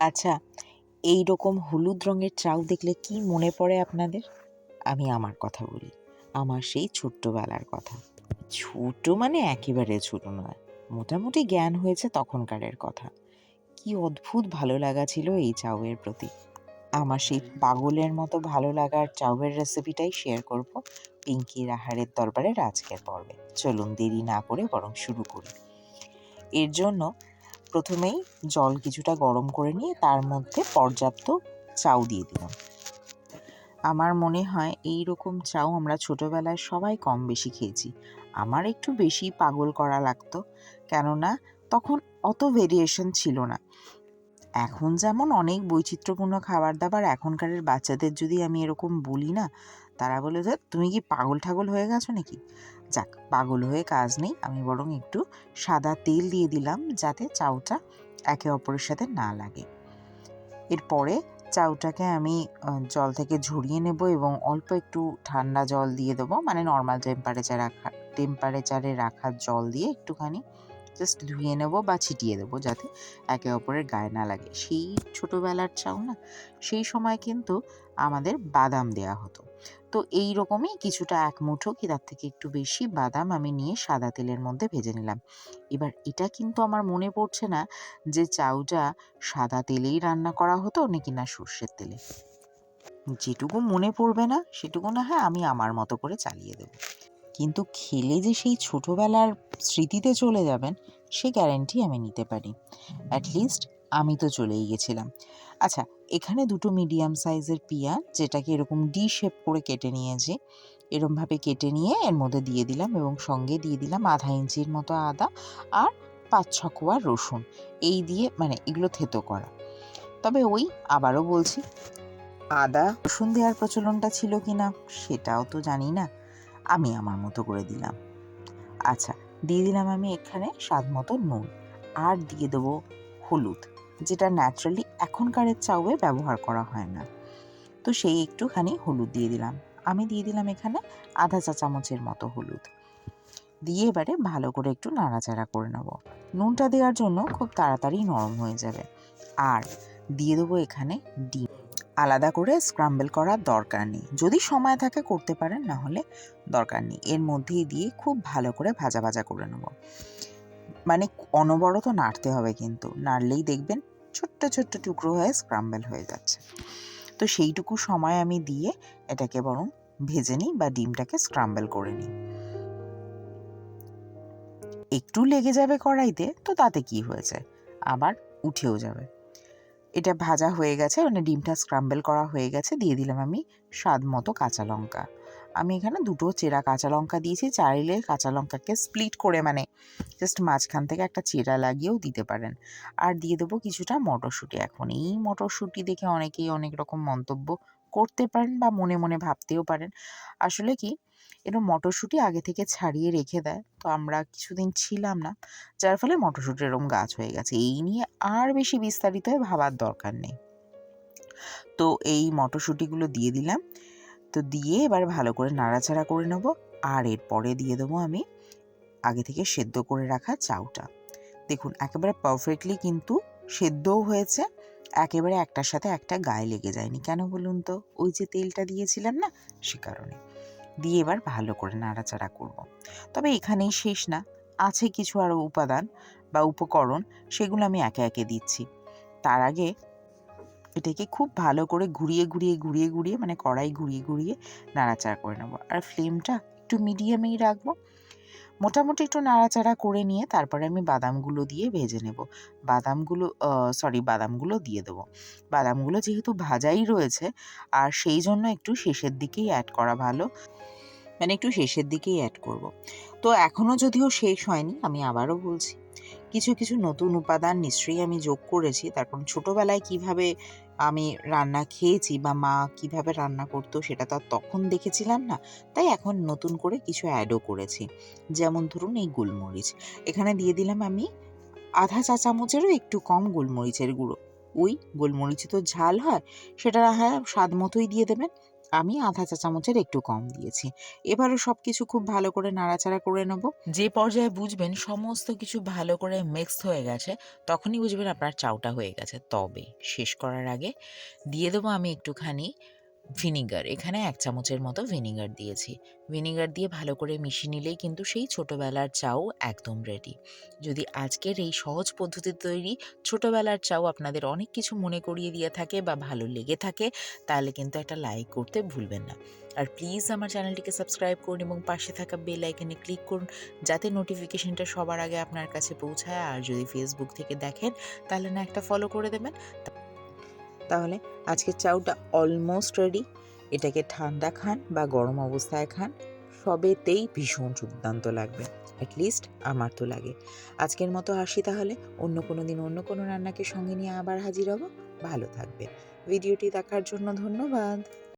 আচ্ছা এই রকম হলুদ রঙের চাউ দেখলে কি মনে পড়ে আপনাদের? আমি আমার কথা বলি, আমার সেই ছোট্টবেলার কথা। ছোট মানে একেবারে ছোট নয়, মোটামুটি জ্ঞান হয়েছে তখনকারের কথা। কি অদ্ভুত ভালো লাগা ছিল এই চাউয়ের প্রতি। আমার সেই পাগলের মতো ভালো লাগার চাউয়ের রেসিপিটাই শেয়ার করব পিঙ্কির আহারের দরবারের আজকের পর্বে। চলুন দেরি না করে বরং শুরু করি। এর জন্য প্রথমেই জল কিছুটা গরম করে নিয়ে তার মধ্যে পর্যাপ্ত চাউ দিয়ে দিলাম। আমার মনে হয় এই রকম চাউ আমরা ছোটবেলায় সবাই কম বেশি খেয়েছি। আমার একটু বেশি পাগল করা লাগতো। কেননা তখন অত ভেরিয়েশন ছিল না। এখন যেমন অনেক বৈচিত্র্যপূর্ণ খাবার দাবার এখনকারের বাচ্চাদের যদি আমি এরকম বলি না, তারা বলে যে তুমি কি পাগল ঠাগল হয়ে গেছো নাকি? যাক, পাগল হয়ে কাজ নেই। আমি বরং একটু সাদা তেল দিয়ে দিলাম যাতে চাউটা একে অপরের সাথে না লাগে। এরপরে চাউটাকে আমি জল থেকে ঝরিয়ে নেব এবং অল্প একটু ঠান্ডা জল দিয়ে দেবো। মানে নর্মাল টেম্পারেচার রাখা টেম্পারেচারে রাখা জল দিয়ে একটুখানি জাস্ট ধুয়ে নেব বা ছিটিয়ে দেবো যাতে একে অপরের গায়ে না লাগে। সেই ছোটোবেলার চাউ না, সেই সময় কিন্তু আমাদের বাদাম দেয়া হতো। তো এই রকমই কিছুটা এক মুঠো কি তার থেকে একটু বেশি বাদাম আমি নিয়ে সাদা তেলের মধ্যে ভেজে নিলাম। এবার এটা কিন্তু আমার মনে পড়ছে না যে চাউটা সাদা তেলেই রান্না করা হতো নাকি না সর্ষের তেলে। যেটুকু মনে পড়বে না সেটুকু না হয় আমি আমার মতো করে চালিয়ে দেব। কিন্তু খেলে যে সেই ছোটোবেলার স্মৃতিতে চলে যাবেন, সে গ্যারেন্টি আমি নিতে পারি। অ্যাটলিস্ট আমি তো চলেই গেছিলাম। আচ্ছা এখানে দুটো মিডিয়াম সাইজের পিয়া, যেটাকে এরকম ডি শেপ করে কেটে নিয়েছি। এরমভাবে কেটে নিয়ে এর মধ্যে দিয়ে দিলাম এবং সঙ্গে দিয়ে দিলাম আধা ইঞ্চির মতো আদা আর পাঁচ ছ কোয়া রসুন। এই দিয়ে মানে এগুলো থেতো করা। তবে ওই আবারও বলছি, আদা রসুন দেওয়ার প্রচলনটা ছিল কি না সেটাও তো জানি না। আমি আমার মতো করে দিলাম। আচ্ছা দিয়ে দিলাম আমি এখানে স্বাদ মতো নুন। আর দিয়ে দেবো হলুদ, যেটা ন্যাচারালি এখনকারের চাউয়ে ব্যবহার করা হয় না। তো সেই একটুখানি হলুদ দিয়ে দিলাম। আমি দিয়ে দিলাম এখানে আধা চা চামচের মতো হলুদ। দিয়ে এবারে ভালো করে একটু নাড়াচাড়া করে নেব। নুনটা দেওয়ার জন্য খুব তাড়াতাড়ি নরম হয়ে যাবে। আর দিয়ে দেবো এখানে ডিম। আলাদা করে স্ক্রাম্বল করার দরকার নেই। যদি সময় থাকে করতে পারেন, না হলে দরকার নেই। এর মধ্যে দিয়ে খুব ভালো করে ভাজা ভাজা করে নেব। মানে অনবরত নাড়তে হবে কিন্তু। নাড়লেই দেখবেন ছোট্ট ছোট্ট টুকরো হয়ে স্ক্রাম্বল হয়ে যাচ্ছে। তো সেইটুকু সময় আমি দিয়ে এটাকে বরং ভেজে নিই বা ডিমটাকে স্ক্রাম্বল করে নিই। একটু লেগে যাবে কড়াইতে, তো তাতে কি হয়েছে? আবার উঠেও যাবে। এটা ভাজা হয়ে গেছে মানে ডিমটা স্ক্রাম্বেল করা হয়ে গেছে, দিয়ে দিলাম আমি স্বাদ মতো কাঁচা লঙ্কা। আমি এখানে দুটো চেরা কাঁচা লঙ্কা দিয়েছি, চাইলে কাঁচা লঙ্কাকে স্প্লিট করে মানে জাস্ট মাঝখান থেকে একটা চেরা লাগিয়েও দিতে পারেন। আর দিয়ে দেবো কিছুটা মটরশুঁটি। এখন এই মটরশুঁটি দেখে অনেকেই অনেক রকম মন্তব্য করতে পারেন বা মনে মনে ভাবতেও পারেন। আসলে কি এরকম মটরশুঁটি আগে থেকে ছাড়িয়ে রেখে দেয়। তো আমরা কিছুদিন ছিলাম না, যার ফলে মটরশুঁটি এরকম গাছ হয়ে গেছে। এই নিয়ে আর বেশি বিস্তারিত ভাবার দরকার নেই। তো এই মটরশুঁটিগুলো দিয়ে দিলাম। তো দিয়ে এবার ভালো করে নাড়াচাড়া করে নেব। আর এরপরে দিয়ে দেবো আমি আগে থেকে সেদ্ধ করে রাখা চাউটা। দেখুন, একেবারে পারফেক্টলি কিন্তু সেদ্ধও হয়েছে। একেবারে একটার সাথে একটা গায়ে লেগে যায়নি। কেন বলুন তো? ওই যে তেলটা দিয়েছিলাম না, সে কারণে। দিয়ে এবার ভালো করে নাড়াচাড়া করব। তবে এখানেই শেষ না। আছে কিছু আরও উপাদান বা উপকরণ, সেগুলো আমি একে একে দিচ্ছি। তার আগে এটাকে খুব ভালো করে ঘুরিয়ে ঘুরিয়ে ঘুরিয়ে ঘুরিয়ে মানে কড়াই ঘুরিয়ে ঘুরিয়ে নাড়াচাড়া করে নেব। আর ফ্লেমটা একটু মিডিয়ামেই রাখব। মোটামুটি একটু নাড়াচাড়া করে নিয়ে তারপরে আমি বাদামগুলো দিয়ে ভেজে নেব। বাদামগুলো সরি বাদামগুলো দিয়ে দেবো। বাদামগুলো যেহেতু ভাজাই রয়েছে, আর সেই জন্য একটু শেষের দিকেই অ্যাড করা ভালো। মানে একটু শেষের দিকেই অ্যাড করব। তো এখনও যদিও শেষ হয়নি, আমি আবারও বলছি। কিছু কিছু নতুন উপাদান নিশ্চয়ই আমি যোগ করেছি। তার কারণ ছোটোবেলায় কীভাবে আমি রান্না খেয়েছি বা মা কীভাবে রান্না করতো সেটা তো তখন দেখেছিলাম না। তাই এখন নতুন করে কিছু অ্যাডও করেছি। যেমন ধরুন এই গোলমরিচ। এখানে দিয়ে দিলাম আমি আধা চা চামচেরও একটু কম গোলমরিচের গুঁড়ো। ওই গোলমরিচে তো ঝাল হয়, সেটা হয় স্বাদ মতোই দিয়ে দেবেন। আমি আধা চা চামচের একটু কম দিয়েছি। এবারও সব কিছু খুব ভালো করে নাড়াচাড়া করে নেব। যে পর্যায়ে বুঝবেন সমস্ত কিছু ভালো করে মিক্স হয়ে গেছে, তখনই বুঝবেন আপনার চাউটা হয়ে গেছে। তবে শেষ করার আগে দিয়ে দেবো আমি একটুখানি ভিনিগার। এখানে এক চামচের মতো ভিনিগার দিয়েছি। ভিনিগার দিয়ে ভালো করে মিশিয়ে নিলেই কিন্তু সেই ছোটোবেলার চাও একদম রেডি যদি আজকের এই সহজ পদ্ধতি তৈরি ছোটোবেলার চাও আপনাদের অনেক কিছু মনে করিয়ে দিয়ে থাকে বা ভালো লেগে থাকে, তাহলে কিন্তু একটা লাইক করতে ভুলবেন না। আর প্লিজ আমার চ্যানেলটিকে সাবস্ক্রাইব করুন এবং পাশে থাকা বেল আইকনে ক্লিক করুন, যাতে নোটিফিকেশনটা সবার আগে আপনার কাছে পৌঁছায়। আর যদি ফেসবুক থেকে দেখেন, তাহলে না একটা ফলো করে দেবেন। তাহলে আজকের চাউটা অলমোস্ট রেডি এটাকে ঠান্ডা খান বা গরম অবস্থায় খান। সবেতেই ভীষণ দুর্দান্ত লাগবে। অ্যাটলিস্ট আমার তো লাগে। আজকের মতো আসি তাহলে। অন্য কোনো দিন অন্য কোনো রান্নাকে সঙ্গে নিয়ে আবার হাজির হব। ভালো থাকবে ভিডিওটি দেখার জন্য ধন্যবাদ।